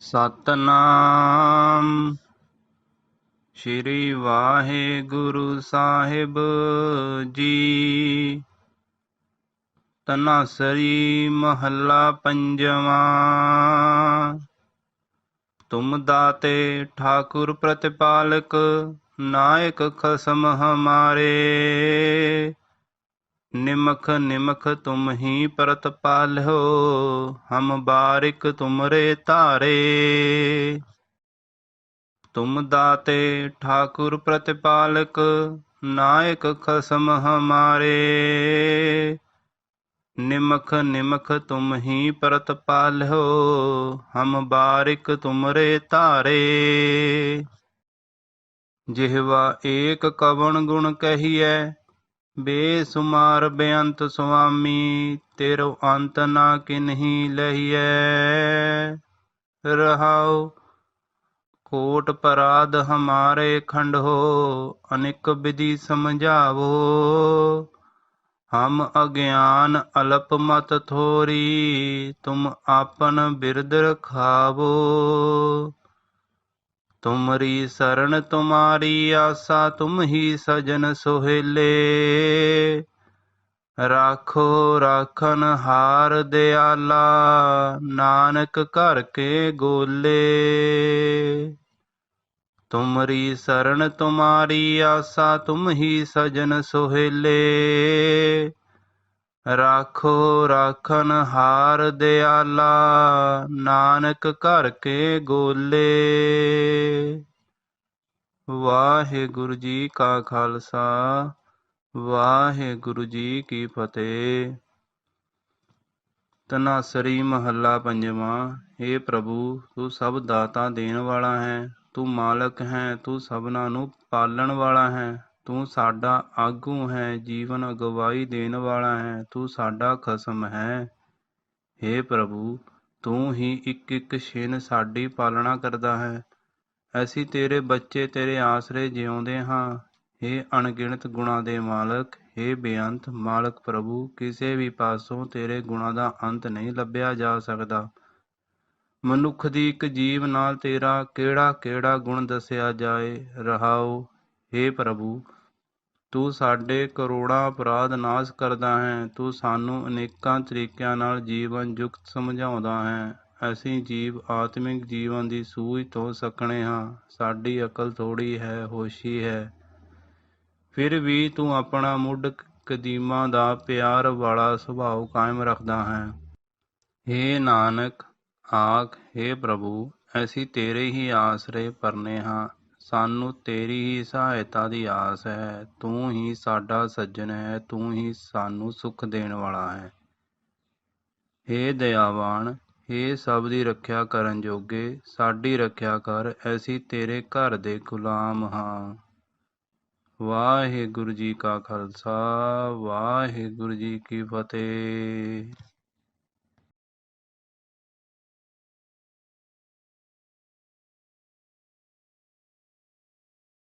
ਸਤਨਾਮ। ਸ਼੍ਰੀ ਵਾਹਿਗੁਰੂ ਸਾਹਿਬ ਜੀ। ਤਨਾਸਰੀ ਮਹੱਲਾ ਪੰਜਵਾਂ। ਤੁਮ ਦਾਤੇ ਠਾਕੁਰ ਪ੍ਰਤਿਪਾਲਕ, ਨਾਇਕ ਖਸਮ ਹਮਾਰੇ। ਨਿਮਖ ਨਿਮਖ ਤੁਮ ਹੀ ਪ੍ਰਤ ਪਾਲਿਓ ਹਮ ਬਾਰਿਕ ਤੁਮਰੇ ਧਾਰੇ। ਤੁਮ ਦਾਤੇ ਠਾਕੁਰ ਪ੍ਰਤਿਪਾਲਕ, ਨਾਇਕ ਖਸਮ ਹਮਾਰੇ। ਨਿਮਖ ਨਿਮਖ ਤੁਮ ਹੀ ਪ੍ਰਤ ਪਾਲਿਓ ਹਮ ਬਾਰਿਕ ਤੁਮਰੇ ਧਾਰੇ। ਜਿਹਵਾ ਏਕ ਕਵਣ ਗੁਣ ਕਹੀਐ ਬੇਸੁਮਾਰ ਬੇਅੰਤ ਸੁਆਮੀ, ਤੇਰੋ ਅੰਤ ਨਾ ਕਿਨਹੀ ਲਹੀਐ। ਰਹਾਉ ਕੋਟ ਪਰਾਧ ਹਮਾਰੇ ਖੰਡ ਹੋ ਅਨੇਕ ਵਿਧि ਸਮਝਾਵੋ। ਹਮ ਅਗਿਆਨ ਅਲਪ ਮਤ ਥੋਰੀ, ਤੁਮ ਆਪਨ ਬਿਰਦ ਰਖਾਵੋ। ਤੁਮਰੀ ਸਰਣ ਤੁਮਾਰੀ ਆਸਾ ਤੁਮ ਹੀ ਸਜਨ ਸੁਹੇਲੇ। ਰਾਖੋ ਰਾਖਨ ਹਾਰ ਦਿਆਲਾ, ਨਾਨਕ ਘਰ ਕੇ ਗੋਲੇ। ਤੁਮਰੀ ਸਰਣ ਤੁਮਾਰੀ ਆਸਾ ਤੁਮ ਹੀ ਸਜਨ ਸੁਹੇਲੇ। ਰਾਖੋ ਰਾਖਨ ਹਾਰ ਦਿਆਲਾ, ਨਾਨਕ ਘਰ ਕੇ ਗੋਲੇ। ਵਾਹਿਗੁਰੂ ਜੀ ਕਾ ਖਾਲਸਾ, ਵਾਹਿਗੁਰੂ ਜੀ ਕੀ ਫਤਿਹ। ਤਨਾਸਰੀ ਮਹੱਲਾ ਪੰਜਵਾਂ ਏ ਪ੍ਰਭੂ, ਤੂੰ ਸਭ ਦਾਤਾ ਦੇਣ ਵਾਲਾ ਹੈ, ਤੂੰ ਮਾਲਕ ਹੈ, ਤੂੰ ਸਭਨਾਂ ਨੂੰ ਪਾਲਣ ਵਾਲਾ ਹੈ, ਤੂੰ ਸਾਡਾ ਆਗੂ ਹੈ, ਜੀਵਨ ਅਗਵਾਈ ਦੇਣ ਵਾਲਾ ਹੈ, ਤੂੰ ਸਾਡਾ ਖਸਮ ਹੈ। हे ਪ੍ਰਭੂ, ਤੂੰ ਹੀ ਇੱਕ ਇੱਕ ਛਿਨ ਸਾਡੀ ਪਾਲਣਾ ਕਰਦਾ ਹੈ ਅਸੀਂ ਤੇਰੇ ਬੱਚੇ ਤੇਰੇ ਆਸਰੇ ਜਿਉਂਦੇ ਹਾਂ हे ਅਣਗਿਣਤ ਗੁਣਾ ਦੇ ਮਾਲਕ हे ਬੇਅੰਤ ਮਾਲਕ ਪ੍ਰਭੂ ਕਿਸੇ ਵੀ ਪਾਸੋਂ ਤੇਰੇ ਗੁਣਾ ਦਾ ਅੰਤ ਨਹੀਂ ਲੱਭਿਆ ਜਾ ਸਕਦਾ ਮਨੁੱਖ ਦੀ ਇੱਕ ਜੀਵ ਨਾਲ ਤੇਰਾ ਕਿਹੜਾ ਕਿਹੜਾ ਗੁਣ ਦੱਸਿਆ ਜਾਏ ਰਹਾਓ हे ਪ੍ਰਭੂ ਤੂੰ ਸਾਡੇ ਕਰੋੜਾਂ ਅਪਰਾਧ ਨਾਸ਼ ਕਰਦਾ ਹੈ ਤੂੰ ਸਾਨੂੰ ਅਨੇਕਾਂ ਤਰੀਕਿਆਂ ਨਾਲ ਜੀਵਨ ਯੁਕਤ ਸਮਝਾਉਂਦਾ ਹੈ ਅਸੀਂ ਜੀਵ ਆਤਮਿਕ ਜੀਵਨ ਦੀ ਸੂਝ ਤੋਂ ਸਕਣੇ ਹਾਂ ਸਾਡੀ ਅਕਲ ਥੋੜੀ ਹੈ ਹੋਸ਼ੀ ਹੈ ਫਿਰ ਵੀ ਤੂੰ ਆਪਣਾ ਮੁੱਢ ਕਦੀਮਾ ਦਾ ਪਿਆਰ ਵਾਲਾ ਸੁਭਾਅ ਕਾਇਮ ਰੱਖਦਾ ਹੈ हे ਨਾਨਕ ਆਖ हे ਪ੍ਰਭੂ ਅਸੀਂ ਤੇਰੇ ਹੀ ਆਸਰੇ ਪਰਨੇ ਹਾਂ ਸਾਨੂੰ ਤੇਰੀ ਹੀ ਸਹਾਇਤਾ ਦੀ ਆਸ ਹੈ ਤੂੰ ਹੀ ਸਾਡਾ ਸੱਜਣ ਹੈ ਤੂੰ ਹੀ ਸਾਨੂੰ ਸੁੱਖ ਦੇਣ ਵਾਲਾ ਹੈ हे ਦਇਆਵਾਨ हे ਸਭ ਦੀ ਰੱਖਿਆ ਕਰਨ ਜੋਗੇ, ਸਾਡੀ ਰੱਖਿਆ ਕਰ, ਅਸੀਂ ਤੇਰੇ ਘਰ ਦੇ ਗੁਲਾਮ ਹਾਂ। ਵਾਹਿਗੁਰੂ ਜੀ ਕਾ ਖਾਲਸਾ, ਵਾਹਿਗੁਰੂ ਜੀ ਕੀ ਫਤਿਹ।